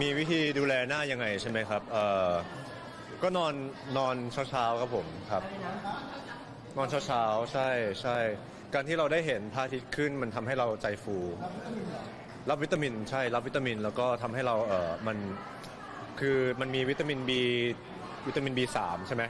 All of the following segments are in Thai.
มีวิธีดูแลหน้ายังไงใช่ไหมครับเอ่อก็นอนนอนเช้าๆครับผมครับ นอนเช้าๆใช่ใช่การที่เราได้เห็นพระอาทิตย์ขึ้นมันทำให้เราใจฟู รับวิตามินใช่รับวิตามินแล้วก็ทำให้เราเออมันคือมันมีวิตามิน B วิตามิน B3 ใช่ไหม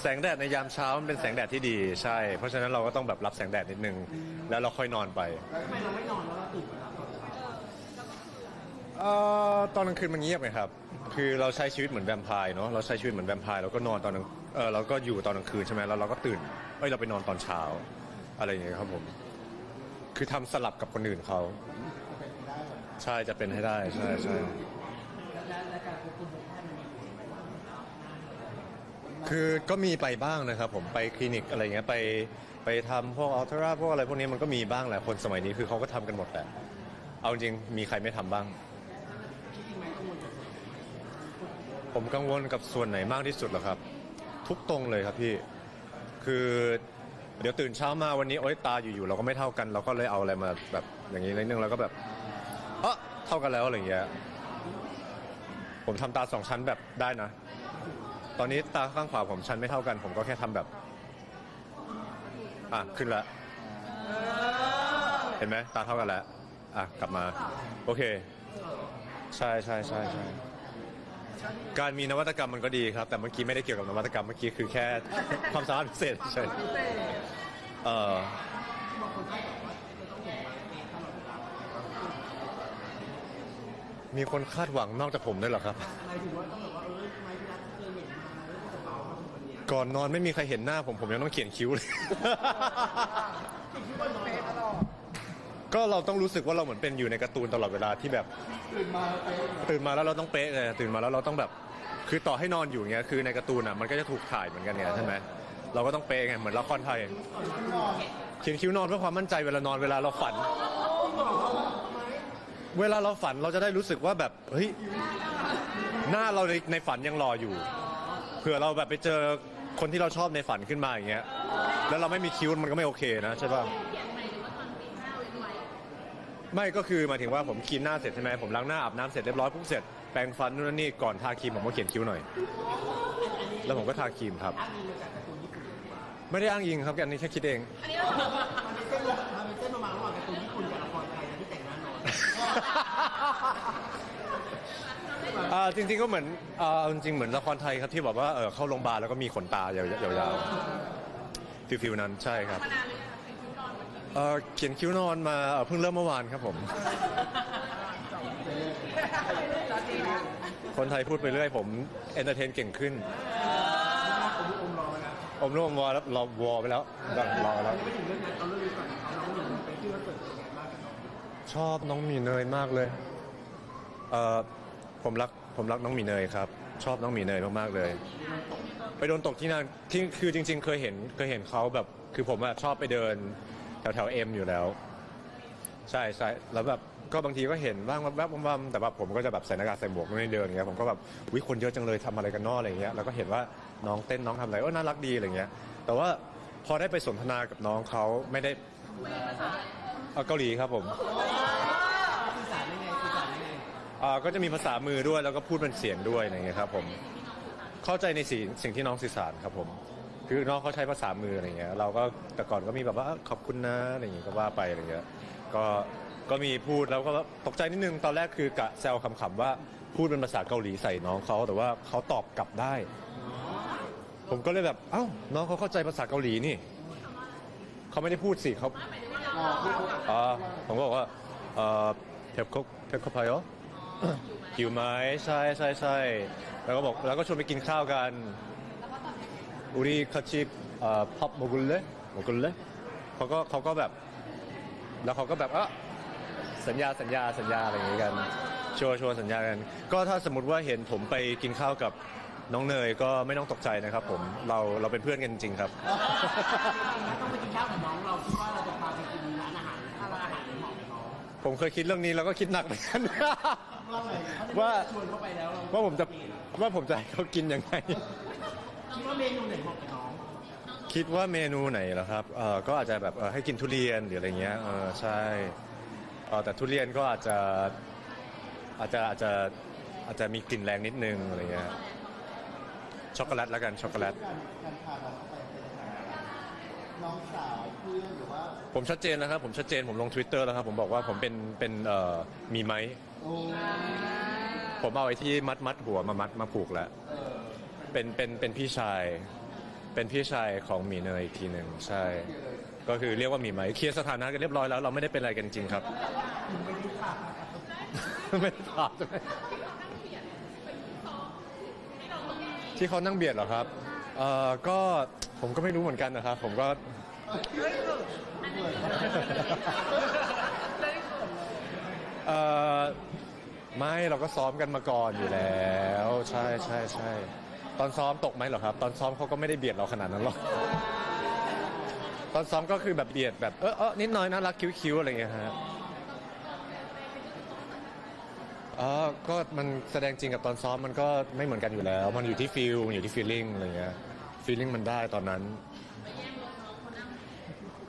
แสงแดดในยามเช้ามันเป็นแสงแดดที่ดีใช่ เพราะฉะนั้นเราก็ต้องแบบรับแสงแดดนิดนึง แล้วเราค่อยนอนไป ทำไมเราไม่นอนแล้วเราตื่นมา เอ่อตอนกลางคืนมันเงียบไงครับ คือเราใช้ชีวิตเหมือนแวมไพร์เนาะ เราใช้ชีวิตเหมือนแวมไพร์เราก็นอนตอนกลางเออเราก็อยู่ตอนกลางคืนใช่ไหมแล้วเราก็ตื่น เอ้ยเราไปนอนตอนเช้า อะไรอย่างเงี้ยครับผม คือทำสลับกับคนอื่นเขา ใช่จะเป็นให้ได้ใช่ใช่คือก็มีไปบ้างนะครับผมไปคลินิกอะไรเงี้ยไปไปทำพวกอัลตราพวกอะไรพวกนี้มันก็มีบ้างแหละคนสมัยนี้คือเขาก็ทำกันหมดแหละเอาจริงมีใครไม่ทำบ้าง คิดจริงไหมกังวลกับ ผมกังวลกับส่วนไหนมากที่สุดเหรอครับ ทุกตรงเลยครับพี่ คือเดี๋ยวตื่นเช้ามาวันนี้โอ๊ยตาอยู่ๆเราก็ไม่เท่ากัน เราก็เลยเอาอะไรมาแบบอย่างนี้นิดนึงแล้วก็แบบเออเท่ากันแล้วอะไรอย่างเงี้ยผมทำตาสองชั้นแบบได้นะ ตอนนี้ตาข้างขวาผมชั้นไม่เท่ากัน ผมก็แค่ทำแบบ อะขึ้นแล้วเห็นไหมตาเท่ากันแล้วอะกลับมา โอเค ใช่ใช่ใช่ใช่ การมีนวัตกรรมมันก็ดีครับ แต่เมื่อกี้ไม่ได้เกี่ยวกับนวัตกรรมเมื่อกี้คือแค่ ความสามารถพิเศษเฉยเออบางคนก็บอกว่าจะต้องส่งมาเองตลอดเวลามีคนคาดหวังนอกจากผมด้วยเหรอครับ ก่อนนอนไม่มีใครเห็นหน้าผมผมยังต้องเขียนคิ้วเลย ก็เราต้องรู้สึกว่าเราเหมือนเป็นอยู่ในการ์ตูนตลอดเวลาที่แบบ ตื่นมาเป๊ะตื่นมาแล้วเราต้องเป๊ะเลยตื่นมาแล้วเราต้องแบบคือต่อให้นอนอยู่เงี้ยคือในการ์ตูนอะมันก็จะถูกถ่ายเหมือนกันเนี่ยใช่ไหมเราก็ต้องเป๊ะไงเหมือนละครไทยเขียนคิ้วนอนเพื่อความมั่นใจเวลานอนเวลาเราฝัน เวลาเราฝันเราจะได้รู้สึกว่าแบบเฮ้ยหน้าเราในในฝันยังรออยู่เผื่อเราแบบไปเจอคนที่เราชอบในฝันขึ้นมาอย่างเงี้ยแล้วเราไม่มีคิ้วมันก็ไม่โอเคนะใช่ป่ะ ไม่ก็คือหมายถึงว่าผมคลีนหน้าเสร็จใช่ไหมผมล้างหน้าอาบน้ำเสร็จเรียบร้อยปุ๊บเสร็จแปรงฟันนู่นนนนี่ก่อนทาครีมผมก็เขียนคิ้วหน่อย แล้วผมก็ทาครีมครับอ้างอิงมาจากการ์ตูนญี่ปุ่นไม่ได้อ้างอิงครับอันนี้แค่คิดเองมันเป็นเส้นมันเป็นเส้นประมาณระหว่างการ์ตูนญี่ปุ่นกับละครไทยนะที่แต่งหน้านอนอ่าจริงๆก็เหมือนอ่าจริงๆเหมือนละครไทยครับที่แบบว่าเออเข้าโรงพยาบาลแล้วก็มีขนตายาวๆฟิลฟิลนั้นใช่ครับ เอ่อเขียนคิ้วนอนมาเอ่อเพิ่งเริ่มเมื่อวานครับผม คนไทยพูดไปเรื่อยผมเอนเตอร์เทนเก่งขึ้นผมอมรอแล้วนะอมร่วมวอแล้วรอวอไปแล้วรอแล้วไม่ถึงเรื่องนั้นเอาเรื่องนี้ก่อนเอาน้องหนึ่งไปที่วันเกิดเป็นไงบ้างกับน้องชอบน้องหมีเนยมากเลยเอ่อผมรักผมรักน้องหมีเนยครับ ชอบน้องหมีเนยมากๆเลย ไปโดนตกที่นั่นที่คือจริง ๆ เคยเห็นเคยเห็นเขาแบบ คือผมอะชอบไปเดิน แถวแถวเอ็มอยู่แล้ว ใช่ใช่แล้วแบบก็บางทีก็เห็นบ้างแวบๆวับๆแต่แบบผมก็จะแบบใส่หน้ากากใส่หมวกไม่ได้เดินอย่างเงี้ยผมก็แบบวิคนเยอะจังเลยทำอะไรกันนอกอะไรเงี้ยแล้วก็เห็นว่าน้องเต้นน้องทำอะไรเออน่ารักดีอะไรเงี้ย แต่ว่าพอได้ไปสนทนากับน้องเขาไม่ได้เอาเกาหลีครับผมสื่อสารยังไงสื่อสารยังไงอ่าก็จะมีภาษามือด้วยแล้วก็พูดเป็นเสียงด้วยอะไรเงี้ยครับผมเข้าใจในสิ่งสิ่งที่น้องสื่อสารครับผม คือน้องเขาใช้ภาษามืออะไรเงี้ยเราก็แต่ก่อนก็มีแบบว่าขอบคุณนะอะไรอย่างเงี้ยก็ว่าไปอะไรเงี้ยก็ก็มีพูดแล้วก็ตกใจนิดนึงตอนแรกคือกะแซวขำๆว่าพูดเป็นภาษาเกาหลีใส่น้องเขาแต่ว่าเขาตอบกลับได้ ผมก็เลยแบบเอ้าน้องเขาเข้าใจภาษาเกาหลีนี่เขาไม่ได้พูดสิเขาอ๋อผมก็บอกว่าเออเทปโคเทปโคพายอหิวไหมใช่ใช่ใช่แล้วก็บอกแล้วก็ชวนไปกินข้าวกัน อุริคาชิเอ่อพับโมกุลเลโมกุลเลเขาก็เขาก็แบบ แล้วเขาก็แบบเออสัญญาสัญญาสัญญาอะไรอย่างงี้กันชวนชวนสัญญากัน ก็ถ้าสมมติว่าเห็นผมไปกินข้าวกับน้องเนยก็ไม่ต้องตกใจนะครับผมเราเราเป็นเพื่อนกันจริงๆครับ ต้องไปกินข้าวกับน้องเราคิดว่าเราจะพาไปกินร้านอาหารร้านอาหารที่เหมาะกับน้องผมเคยคิดเรื่องนี้แล้วก็คิดหนักเหมือนกัน ว่าไงว่าชวนเข้าไปแล้วเราว่าผมจะว่าผมจะให้เขากินยังไง คิดว่าเมนูไหนเหมาะกับน้องคิดว่าเมนูไหนเหรอครับเออก็อาจจะแบบเออให้กินทุเรียนหรืออะไรเงี้ยเออใช่เอ่อแต่ทุเรียนก็อาจจะอาจจะอาจจะอาจจะมีกลิ่นแรงนิดนึงอะไรเงี้ยช็อกโกแลตแล้วกันช็อกโกแลต การการพาน้องเข้าไปเป็นทางการน้องสาวเพื่อนหรือว่าผมชัดเจนแล้วครับ ผมชัดเจนผมลง Twitter แล้วครับ ผมบอกว่าผมเป็นเป็นเอ่อมีไหม โอ้ผมเอาไอ้ที่มัดมัดหัวมามัดมาผูกแล้ว เออ เป็นเป็นเป็นพี่ชาย เป็นพี่ชายของหมีเนยอีกทีหนึ่งใช่ ก็คือเรียกว่าหมีไหมเคลียร์สถานะกันเรียบร้อยแล้ว เราไม่ได้เป็นอะไรกันจริงครับ ไม่ได้ถามใช่ไหมที่เขานั่งเบียดเหรอครับเอ่อก็ผมก็ไม่รู้เหมือนกันนะครับ ผมก็ เอ่อไม่เราก็ซ้อมกันมาก่อนอยู่แล้ว ใช่ใช่ใช่ ตอนซ้อมตกไหมเหรอครับ ตอนซ้อมเขาก็ไม่ได้เบียดเราขนาดนั้นหรอกตอนซ้อมก็คือแบบเบียดแบบเออเออนิดหน่อยน่ารักคิ้วๆอะไรอย่างเงี้ยฮะอ๋อก็มันแสดงจริงกับตอนซ้อมมันก็ไม่เหมือนกันอยู่แล้ว มันอยู่ที่ฟิลมันอยู่ที่ฟีลลิ่งอะไรเงี้ยฟีลลิ่งมันได้ตอนนั้น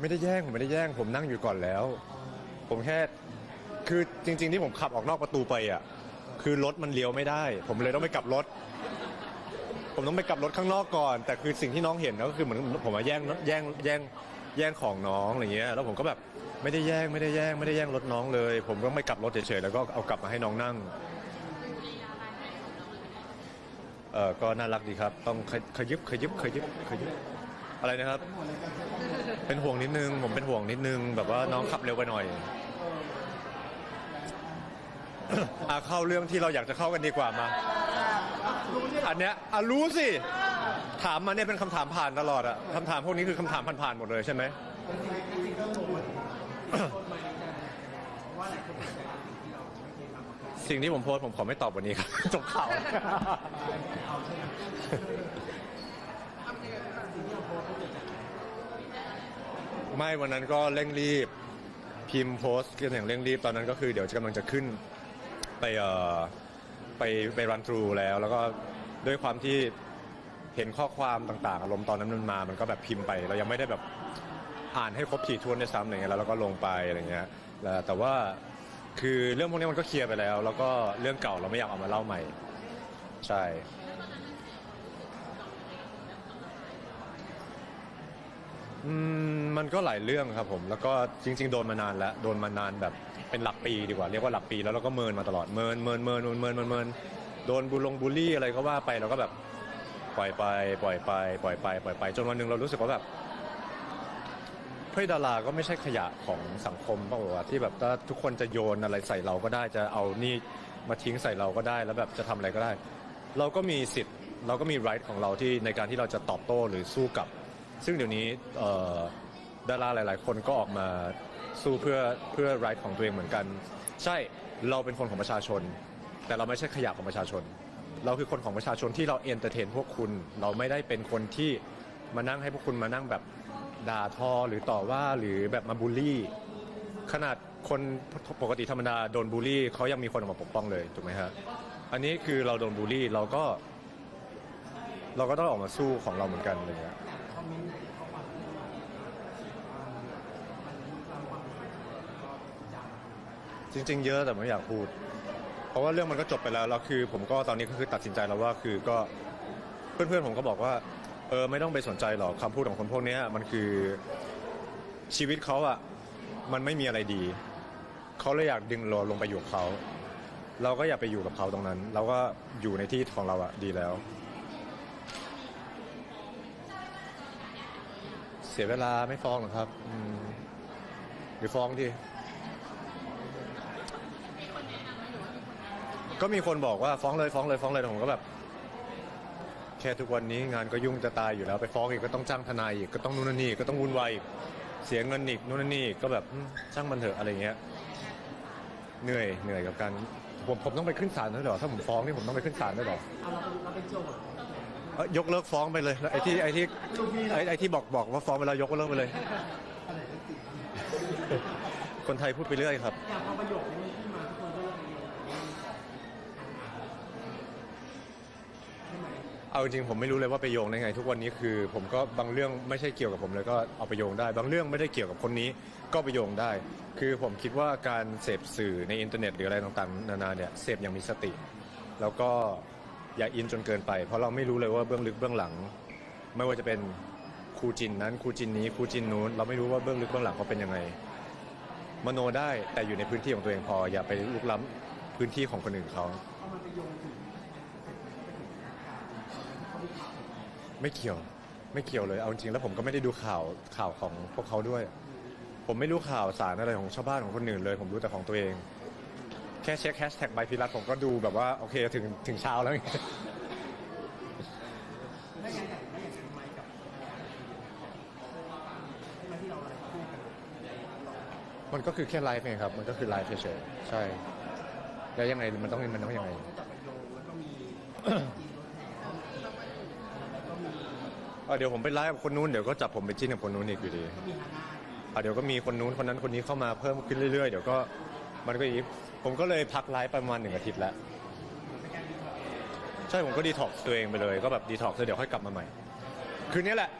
ไม่ได้แย่งผมไม่ได้แย่งผมนั่งอยู่ก่อนแล้ว ผมแค่คือจริง ๆ ที่ผมขับออกนอกประตูไปอะคือรถมันเลี้ยวไม่ได้ ผมเลยต้องไปกลับรถ ผมต้องไปกลับรถข้างนอกก่อน แต่คือสิ่งที่น้องเห็นก็คือเหมือนผมมาแย่งแย่งแย่งแย่งของน้องอะไรเงี้ยแล้วผมก็แบบไม่ได้แย่งไม่ได้แย่งไม่ได้แย่งรถน้องเลย ผมก็ไม่กลับรถเฉยๆแล้วก็เอากลับมาให้น้องนั่งเออก็น่ารักดีครับ ต้องขยขยิบขยิบขยิบขยิบอะไรนะครับ เป็นห่วงนิดนึง ผมเป็นห่วงนิดนึง แบบว่าน้องขับเร็วไปหน่อยอะเข้าเรื่องที่เราอยากจะเข้ากันดีกว่ามา อันเนี้ยอะรู้สิ ถามมาเนี่ยเป็นคำถามผ่านตลอดอะคำถามพวกนี้คือคำถามผ่านๆหมดเลยใช่ไหมสิ่งที่ผมโพสต์ผมขอไม่ตอบวันนี้ครับ จบข่าวไม่วันนั้นก็เร่งรีบ พิมพ์โพสต์กันอย่างเร่งรีบตอนนั้นก็คือเดี๋ยวจะกำลังจะขึ้นไปเอ่อไปไปรันทรูแล้ว แล้วก็ ด้วยความที่เห็นข้อความต่างๆ อารมณ์ตอนนั้นมันมา มันก็แบบพิมพ์ไป เรายังไม่ได้แบบอ่านให้ครบถี่ถ้วนในซ้ำอะไรเงี้ยแล้วเราก็ลงไปอะไรเงี้ยแล้วแต่ว่าคือเรื่องพวกนี้มันก็เคลียร์ไปแล้ว แล้วก็เรื่องเก่าเราไม่อยากเอามาเล่าใหม่ ใช่ อืมมันก็หลายเรื่องครับผม แล้วก็จริง ๆ โดนมานานแล้ว โดนมานานแบบเป็นหลักปีดีกว่า เรียกว่าหลักปีแล้วเราก็เมินมาตลอด เมิน เมิน เมิน เมิน เมินเมินเมิน โดนบุลงบูลลี่อะไรก็ว่าไปเราก็แบบปล่อยไปปล่อยไปปล่อยไปปล่อยไป จนวันหนึ่งเรารู้สึกว่าแบบเฮ้ยดาราก็ไม่ใช่ขยะของสังคมเปล่าวะที่แบบถ้าทุกคนจะโยนอะไรใส่เราก็ได้จะเอานี่มาทิ้งใส่เราก็ได้แล้วแบบจะทำอะไรก็ได้ เราก็มีสิทธิ์เราก็มี right ของเราที่ในการที่เราจะตอบโต้หรือสู้กับ ซึ่งเดี๋ยวนี้ดาราหลาย ๆ คนก็ออกมาสู้เพื่อเพื่อ right ของตัวเองเหมือนกัน ใช่เราเป็นคนของประชาชน แต่เราไม่ใช่ขยะของประชาชน เราคือคนของประชาชนที่เราเอนเตอร์เทนพวกคุณ เราไม่ได้เป็นคนที่มานั่งให้พวกคุณมานั่งแบบด่าทอหรือต่อว่าหรือแบบมาบูลลี่ ขนาดคนปกติธรรมดาโดนบูลลี่เขายังมีคนออกมาปกป้องเลยถูกไหมฮะอันนี้คือเราโดนบูลลี่เราก็ เราก็ต้องออกมาสู้ของเราเหมือนกันอะไรเงี้ยจริง ๆ เยอะแต่ไม่อยากพูด เพราะว่าเรื่องมันก็จบไปแล้วแล้วคือ ผมก็ตอนนี้ก็คือตัดสินใจแล้วว่าคือก็เพื่อนๆผมก็บอกว่าเออไม่ต้องไปสนใจหรอกคำพูดของคนพวกเนี้ยมันคือชีวิตเขาอะมันไม่มีอะไรดีเขาเลยอยากดึงเราลงไปอยู่กับเขา เราก็อย่าไปอยู่กับเขาตรงนั้น เราก็อยู่ในที่ของเราอะดีแล้ว เสียเวลาไม่ฟ้องหรอกครับอืมหรือฟ้องดี ก็มีคนบอกว่าฟ้องเลยฟ้องเลยฟ้องเลยแต่ผมก็แบบ แค่ทุกวันนี้งานก็ยุ่งจะตายอยู่แล้วไปฟ้องอีกก็ต้องจ้างทนายอีกก็ต้องนู่นนนนี่ก็ต้องวุ่นวายอีกเสียเงินอีกนู่นนนนี่ก็แบบอืมช่างมันเถอะอะไรเงี้ยเหนื่อยเหนื่อยกับการผมผมต้องไปขึ้นศาลด้วยเหรอถ้าผมฟ้องนี่ผมต้องไปขึ้นศาลด้วยเหรอเอาเราเป็นเราเป็นโจทย์เอ้ยยกเลิกฟ้องไปเลยแล้วไอ้ที่ไอ้ที่ไอ้ไอ้ที่บอกบอกว่าฟ้องไปแล้วยกเลิกไปเลย คนไทยพูดไปเรื่อยครับ อย่างพอประโยคนี้มันขึ้นมาทุกคนก็ เอาจริงผมไม่รู้เลยว่าไปโยงได้ไง ทุกวันนี้คือ ผมก็บางเรื่องไม่ใช่เกี่ยวกับผมเลยก็เอาไปโยงได้ บางเรื่องไม่ได้เกี่ยวกับคนนี้ก็ไปโยงได้ คือผมคิดว่าการเสพสื่อในอินเทอร์เน็ตหรืออะไรต่างๆนานาเนี่ยเสพอย่างมีสติ แล้วก็อย่าอินจนเกินไป เพราะเราไม่รู้เลยว่าเบื้องลึกเบื้องหลัง ไม่ว่าจะเป็นครูจินนั้นครูจินนี้ครูจินนู้นเราไม่รู้ว่าเบื้องลึกเบื้องหลังเขาเป็นยังไงมโนได้แต่อยู่ในพื้นที่ของตัวเองพอ อย่าไปลุกล้ำพื้นที่ของคนอื่นเขา เอามันไปโยงถึง ไม่เกี่ยวไม่เกี่ยวเลยเอาจริงแล้วผมก็ไม่ได้ดูข่าวข่าวของพวกเขาด้วย ผมไม่รู้ข่าวสารอะไรของชาวบ้านของคนอื่นเลย ผมรู้แต่ของตัวเอง แค่เช็คแฮชแท็กใบพิรัตผมก็ดูแบบว่าโอเคถึงถึงเช้าแล้วไม่งั้นแต่ไม่อยากทำไมกับมาที่เราไลฟ์คู่กันมันก็คือแค่ไลฟ์ไงครับ มันก็คือไลฟ์เฉยๆใช่ แล้วยังไงมันต้องมันต้องยังไง จับไปโยงแล้วก็มีจีนรถแห่แล้วก็มี อะเดี๋ยวผมไปไลฟ์กับคนนู้นเดี๋ยวก็จับผมไปจิ้นกับคนนู้นอีกอยู่ดีก็มีฮาน่าอะเดี๋ยวก็มีคนนู้นคนนั้นคนนี้เข้ามาเพิ่มขึ้นเรื่อยๆ เดี๋ยวก็มันก็อีกผมก็เลยพักไลฟ์ประมาณหนึ่งอาทิตย์แล้วใช่ผมก็ดีท็อกซ์ตัวเองไปเลยก็แบบดีท็อกซ์เดี๋ยวค่อยกลับมาใหม่ คืนนี้แหละ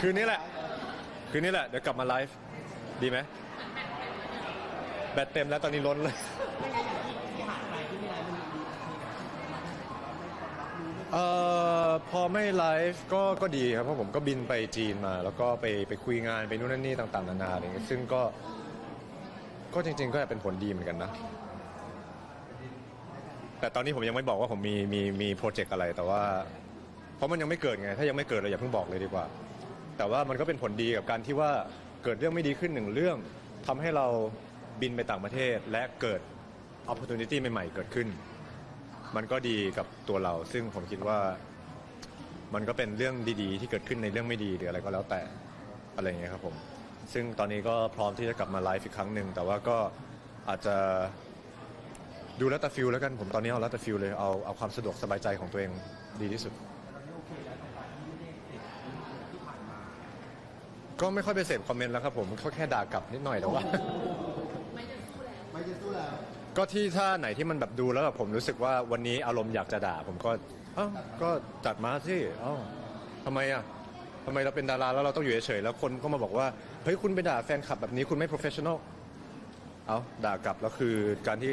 คืนนี้แหละ คืนนี้แหละ เดี๋ยวกลับมาไลฟ์ดีไหมแบตเต็มแล้วตอนนี้ล้นเลย เอ่อพอไม่ไลฟ์ก็ก็ดีครับเพราะผมก็บินไปจีนมา แล้วก็ไปไปคุยงานไปนู่นนั่นนี่ต่างๆนานาอะไรเงี้ยซึ่งก็ก็จริง ๆ ก็เป็นผลดีเหมือนกันนะ แต่ตอนนี้ผมยังไม่บอกว่าผมมีมีมีโปรเจกต์อะไรแต่ว่า เพราะมันยังไม่เกิดไง ถ้ายังไม่เกิดเราอย่าเพิ่งบอกเลยดีกว่า แต่ว่ามันก็เป็นผลดีกับการที่ว่าเกิดเรื่องไม่ดีขึ้นหนึ่งเรื่องทำให้เราบินไปต่างประเทศ และเกิด opportunity ใหม่ๆเกิดขึ้น มันก็ดีกับตัวเรา ซึ่งผมคิดว่า มันก็เป็นเรื่องดีๆ ที่เกิดขึ้นในเรื่องไม่ดีหรืออะไรก็แล้วแต่อะไรอย่างเงี้ยครับผมซึ่งตอนนี้ก็พร้อมที่จะกลับมาไลฟ์อีกครั้งหนึ่งแต่ว่าก็อาจจะดูแล้วแต่ฟิลแล้วกันผมตอนนี้เอาแล้วแต่ฟิลเลยเอาเอาความสะดวกสบายใจของตัวเองดีที่สุด ก็ไม่ค่อยไปเสพคอมเมนต์แล้วครับผมก็แค่ด่ากลับนิดหน่อยแต่ว่า ก็ที่ถ้าไหนที่มันแบบดูแล้วแบบผมรู้สึกว่าวันนี้อารมณ์อยากจะด่า ผมก็เอ้าก็จัดมาสิเอ้าทำไมอะทำไมเราเป็นดาราแล้วเราต้องอยู่เฉยๆแล้วคนก็มาบอกว่าเฮ้ยคุณไปด่าแฟนคลับแบบนี้คุณไม่ professional เอาด่ากลับแล้วคือการที่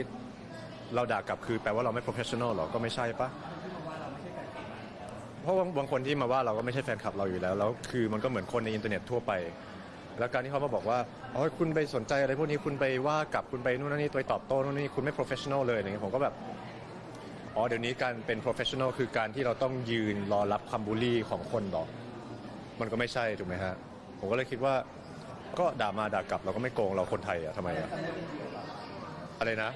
เราด่ากลับคือแปลว่าเราไม่ professional หรอก็ไม่ใช่ปะเพราะว่าบางคนที่มาว่าเราก็ไม่ใช่แฟนคลับเราอยู่แล้วแล้วคือมันก็เหมือนคนในอินเทอร์เน็ตทั่วไป แล้วการที่เขามาบอกว่าอ๋อคุณไปสนใจอะไรพวกนี้คุณไปว่ากลับคุณไปนู่นนนนี่ตัวตอบโต้นู่นนี่คุณไม่ professional เลยอย่างเงี้ยผมก็แบบอ๋อเดี๋ยวนี้การเป็น professional คือการที่เราต้องยืนรอรับคำบูลลี่ของคนหรอมันก็ไม่ใช่ถูกไหมฮะผมก็เลยคิดว่า ก็ด่ามาด่ากลับเราก็ไม่โกงเราคนไทยอะทำไมอะอะไรนะ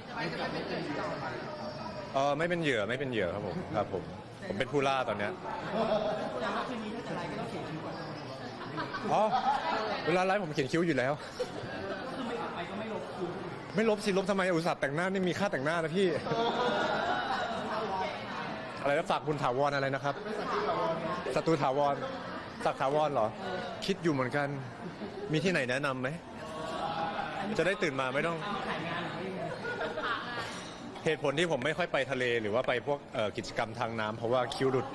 เออไม่เป็นเหยื่อไม่เป็นเหยื่อครับผมครับผมผมเป็นผู้ล่าตอนเนี้ย แล้วคืนนี้ถ้าจะไลฟ์ก็ต้องเขียนคิวก่อน อ๋อ เวลาไลฟ์ผมเขียนคิ้วอยู่แล้วไม่ลบคไม่ลบสิลบทำไมอุตส่าห์แต่งหน้านี่มีค่าแต่งหน้านะพี่ อะไรนะฝากบุญถาวรอะไรนะครับสตูถาวรสักถาวรเหรอ คิดอยู่เหมือนกัน มีที่ไหนแนะนำไหม จะได้ตื่นมาไม่ต้องขายงานหรือว่ายังไงเหตุผลที่ผมไม่ค่อยไปทะเลหรือว่าไปพวกเอ่อกิจกรรมทางน้ำเพราะว่าคิ้วหลุด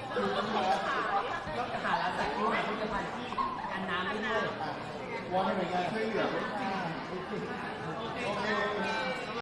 ก็หาแล้วแต่คิวหาผลิตภัณฑ์ที่กันน้ำได้ด้วย วอนหน่วยงานช่วยเหลือด้วยค่ะ